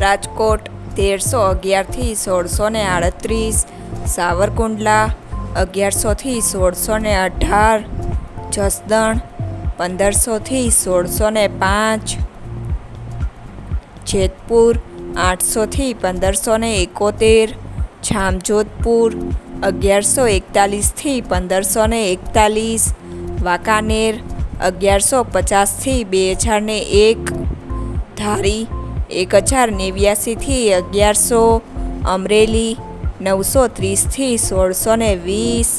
રાજકોટ તેરસો અગિયારથી સોળસો ને આડત્રીસ, સાવરકુંડલા અગિયારસોથી સોળસો ને અઢાર, જસદણ પંદરસોથી સોળસો ને પાંચ, જેતપુર આઠસોથી પંદરસો ને એકોતેર, જામજોધપુર અગિયારસો એકતાલીસથી પંદરસો ને એકતાલીસ, વાંકાનેર અગિયારસો પચાસથી બે હજાર ને એક, ધારી એક હજાર નેવ્યાસીથી અગિયારસો અમરેલી નવસો ત્રીસથી સોળસો ને વીસ.